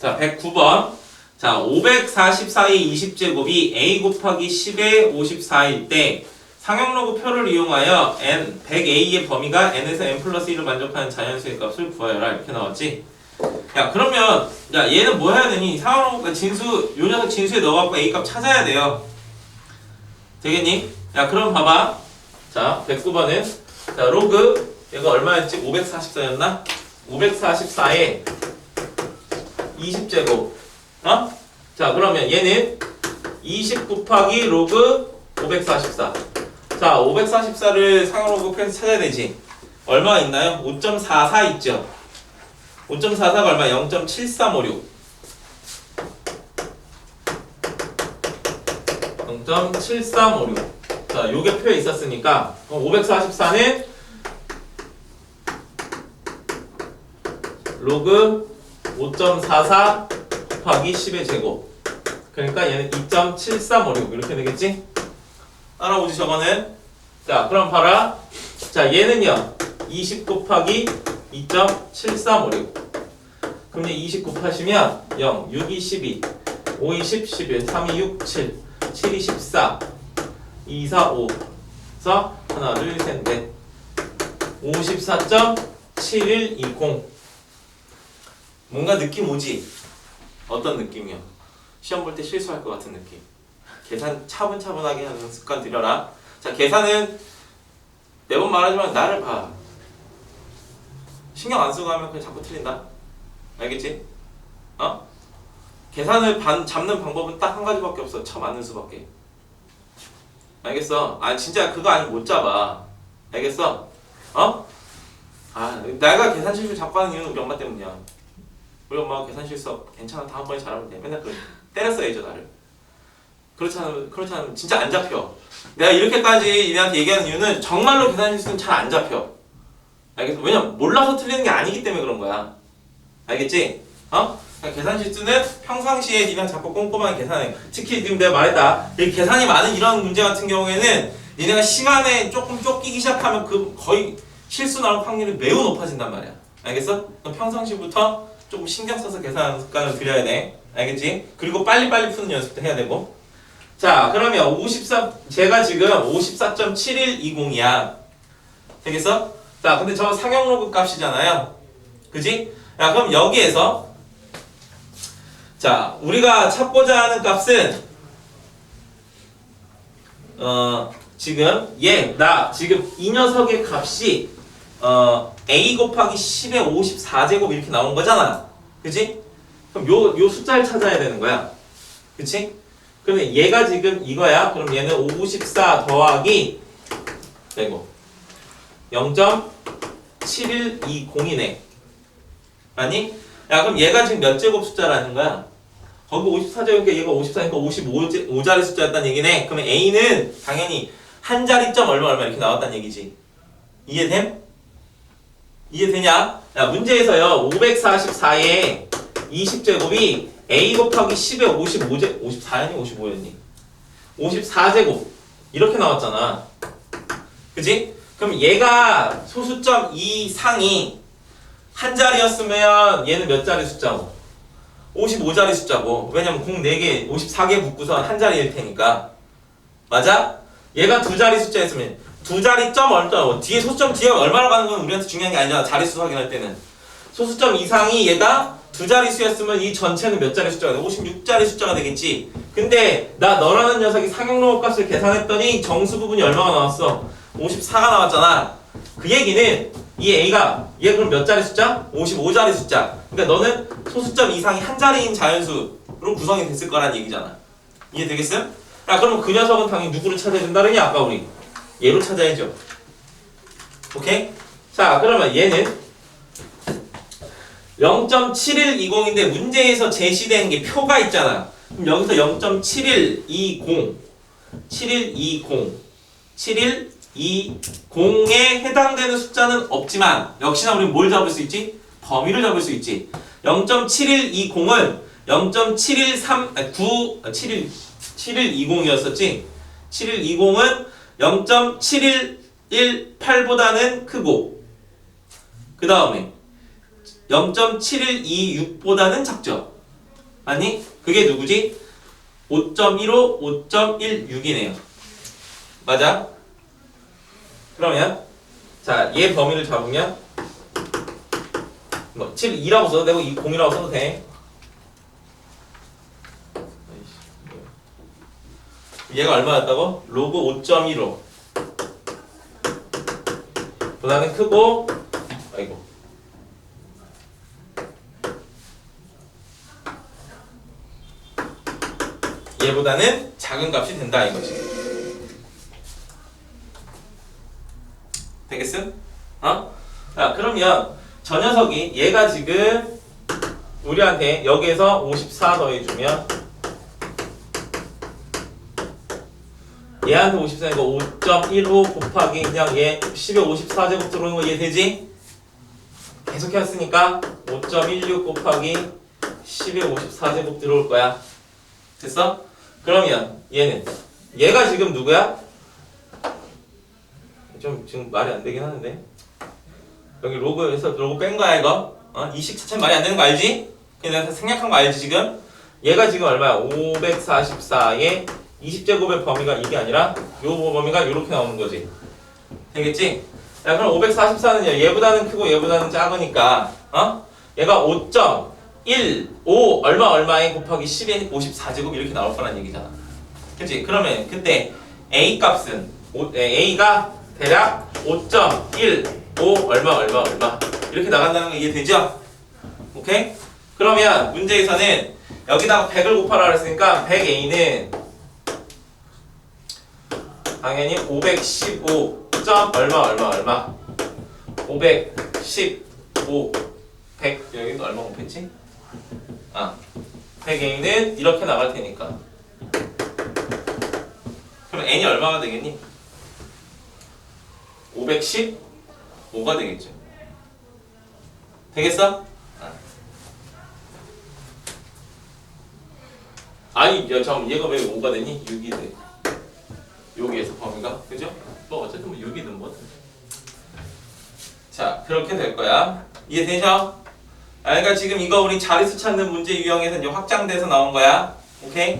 자, 109번. 자, 544의 20제곱이 a 곱하기 10의 54일 때 상형로그 표를 이용하여 n 100a의 범위가 n에서 n 플러스 1을 만족하는 자연수의 값을 구하여라 이렇게 나왔지. 야 그러면 야 얘는 뭐 해야 되니? 상형로그 진수 요 녀석 진수에 넣어갖고 a 값 찾아야 돼요. 되겠니? 야 그럼 봐봐. 자 109번은 자 로그 얘가 얼마였지? 544였나? 544에 20제곱 어? 자 그러면 얘는 20 곱하기 로그 544 자, 544를 상으로 곱해서 찾아야 되지. 얼마가 있나요? 5.44 있죠. 5.44가 얼마? 0.7356. 0.7356. 자, 요게 표에 있었으니까 544는 로그 5.44 곱하기 10의 제곱. 그러니까 얘는 2.7356 이렇게 되겠지? 따라오지 저거는? 자 그럼 봐라. 자 얘는요. 20 곱하기 2.7356 그럼 이제 20 곱하시면 0 6 2 12 5 2 10 11 3 2 6 7 7 2 14 2 4 5 그래서 하나 둘 셋 넷. 54.7120 뭔가 느낌 오지? 어떤 느낌이야? 시험 볼 때 실수할 것 같은 느낌 계산 차분차분하게 하는 습관 들여라. 자, 계산은 매번 말하지만 나를 봐. 신경 안 쓰고 하면 그냥 자꾸 틀린다. 알겠지? 어? 계산을 반, 잡는 방법은 딱 한 가지밖에 없어. 쳐 맞는 수밖에. 알겠어? 아, 진짜 그거 아니면 못 잡아. 알겠어? 어? 아, 내가 계산 실수 자꾸 하는 이유는 우리 엄마 때문이야. 우리 엄마가 계산 실수 괜찮아. 다음번에 잘하면 돼. 맨날 그 때렸어야죠, 나를. 그렇지 않으면 그렇지 않으면 진짜 안 잡혀. 내가 이렇게까지 얘한테 얘기하는 이유는 정말로 계산 실수는 잘 안 잡혀. 알겠어? 왜냐면 몰라서 틀리는 게 아니기 때문에 그런 거야. 알겠지? 어? 그러니까 계산 실수는 평상시에 니랑 자꾸 꼼꼼하게 계산해. 특히 지금 내가 말했다. 이 계산이 많은 이런 문제 같은 경우에는 니네가 시간에 조금 쫓기기 시작하면 그 거의 실수 나올 확률이 매우 높아진단 말이야. 알겠어? 평상시부터 조금 신경 써서 계산 습관을 들여야 돼. 알겠지? 그리고 빨리빨리 푸는 연습도 해야 되고. 자, 그러면 54 제가 지금 54.7120이야. 되겠어? 자, 근데 저 상형 로그 값이잖아요. 그지? 야, 그럼 여기에서 자, 우리가 찾고자 하는 값은 어, 지금 얘, 나 지금 이 녀석의 값이 어, a 곱하기 10의 54제곱 이렇게 나온 거잖아. 그지? 그럼 요, 요 숫자를 찾아야 되는 거야. 그치? 그러면 얘가 지금 이거야. 그럼 얘는 54 더하기 되고 0.7120이네. 아니? 야 그럼 얘가 지금 몇 제곱 숫자라는 거야? 거기 54제곱이니까 얘가 54니까 55자리 숫자였다는 얘기네. 그러면 A는 당연히 한 자리점 얼마 얼마 이렇게 나왔다는 얘기지. 이해됨? 이해되냐? 야 문제에서요 544에 20제곱이 a 곱하기 10에 55제 54였니 55였니? 54제곱 이렇게 나왔잖아. 그지? 그럼 얘가 소수점 이상이 한 자리였으면 얘는 몇 자리 숫자고? 55자리 숫자고. 왜냐면 공 4개, 54개 붙고서 한 자리일 테니까. 맞아? 얘가 두 자리 숫자였으면 두 자리 점 얼마 뒤에 소수점 뒤에 얼마나 가는 건 우리한테 중요한 게 아니잖아. 자릿수 확인할 때는. 소수점 이상이 얘가 두 자리 수였으면 이 전체는 몇 자리 숫자가 돼? 56자리 숫자가 되겠지. 근데 나 너라는 녀석이 상용로그 값을 계산했더니 정수 부분이 얼마가 나왔어? 54가 나왔잖아. 그 얘기는 이 A가 얘 그럼 몇 자리 숫자? 55자리 숫자. 그러니까 너는 소수점 이상이 한 자리인 자연수로 구성이 됐을 거란 얘기잖아. 이해 되겠음? 야 그러면 그 녀석은 당연히 누구를 찾아야 된다느니 아까 우리 얘로 찾아야죠. 오케이? 자 그러면 얘는 0.7120인데 문제에서 제시된 게 표가 있잖아. 그럼 여기서 0.7120, 7120, 7120에 해당되는 숫자는 없지만 역시나 우리는 뭘 잡을 수 있지? 범위를 잡을 수 있지. 0.7120은 0.713, 아니 9, 71, 7120이었었지? 7120은 0.7118보다는 크고 그 다음에 0.7126보다는 작죠. 아니 그게 누구지? 5.15, 5.16이네요. 맞아? 그러면 자, 얘 범위를 잡으면 뭐 7, 2라고 써도 되고 2, 0이라고 써도 돼. 아이씨, 뭐야. 얘가 얼마였다고? 로그 5.15 보다는 크고 아이고 얘보다는 작은 값이 된다 이거지 되겠음? 어? 자 그러면 저 녀석이 얘가 지금 우리한테 여기에서 54 더해주면 얘한테 54니까 5.15 곱하기 그냥 얘 10에 54제곱 들어오는 거 이해 되지? 계속 했으니까 5.16 곱하기 10에 54제곱 들어올 거야 됐어? 그러면 얘는 얘가 지금 누구야? 좀 지금 말이 안 되긴 하는데 여기 로그에서 로그 뺀 거야 이거 어? 이식 자체 말이 안 되는 거 알지? 그냥 내가 생략한 거 알지 지금? 얘가 지금 얼마야? 544에 20제곱의 범위가 이게 아니라 요 범위가 이렇게 나오는 거지 되겠지? 야 그럼 544는 얘보다는 크고 얘보다는 작으니까 어? 얘가 5.15 얼마 얼마에 곱하기 10에 54제곱 이렇게 나올 거란 얘기잖아 그치? 그러면 그때 A 값은 오- 에, A가 대략 5.15 얼마 얼마 얼마 이렇게 나간다는 거 이해되죠? 오케이? 그러면 문제에서는 여기다가 100을 곱하라 그랬으니까 100A는 당연히 515. 점 얼마 얼마 얼마 515 100 여기도 얼마 곱했지? 아 100A는 이렇게 나갈 테니까 그럼 N이 얼마가 되겠니? 515가 되겠죠 되겠어? 아. 아니 야 잠깐 얘가 왜 5가 되니? 6이 돼 그렇게 될 거야 이해되죠? 아, 그러니까 지금 이거 우리 자릿수 찾는 문제 유형에서 이제 확장돼서 나온 거야 오케이?